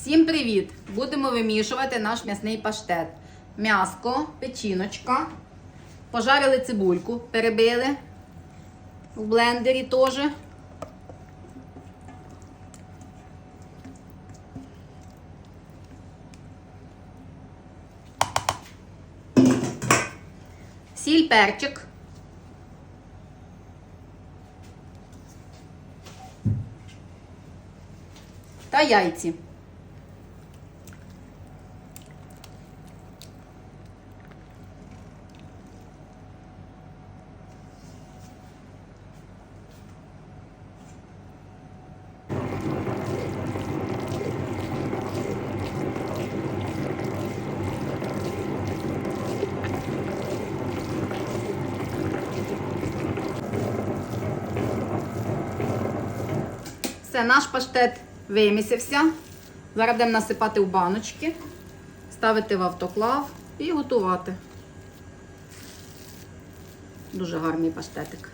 Всім привіт! Будемо вимішувати наш м'ясний паштет. М'яско, печіночка. Пожарили цибульку, перебили в блендері теж. Сіль, перчик. Та яйці. Все, наш паштет вимісився. Зараз будемо насипати в баночки, ставити в автоклав і готувати. Дуже гарний паштетик.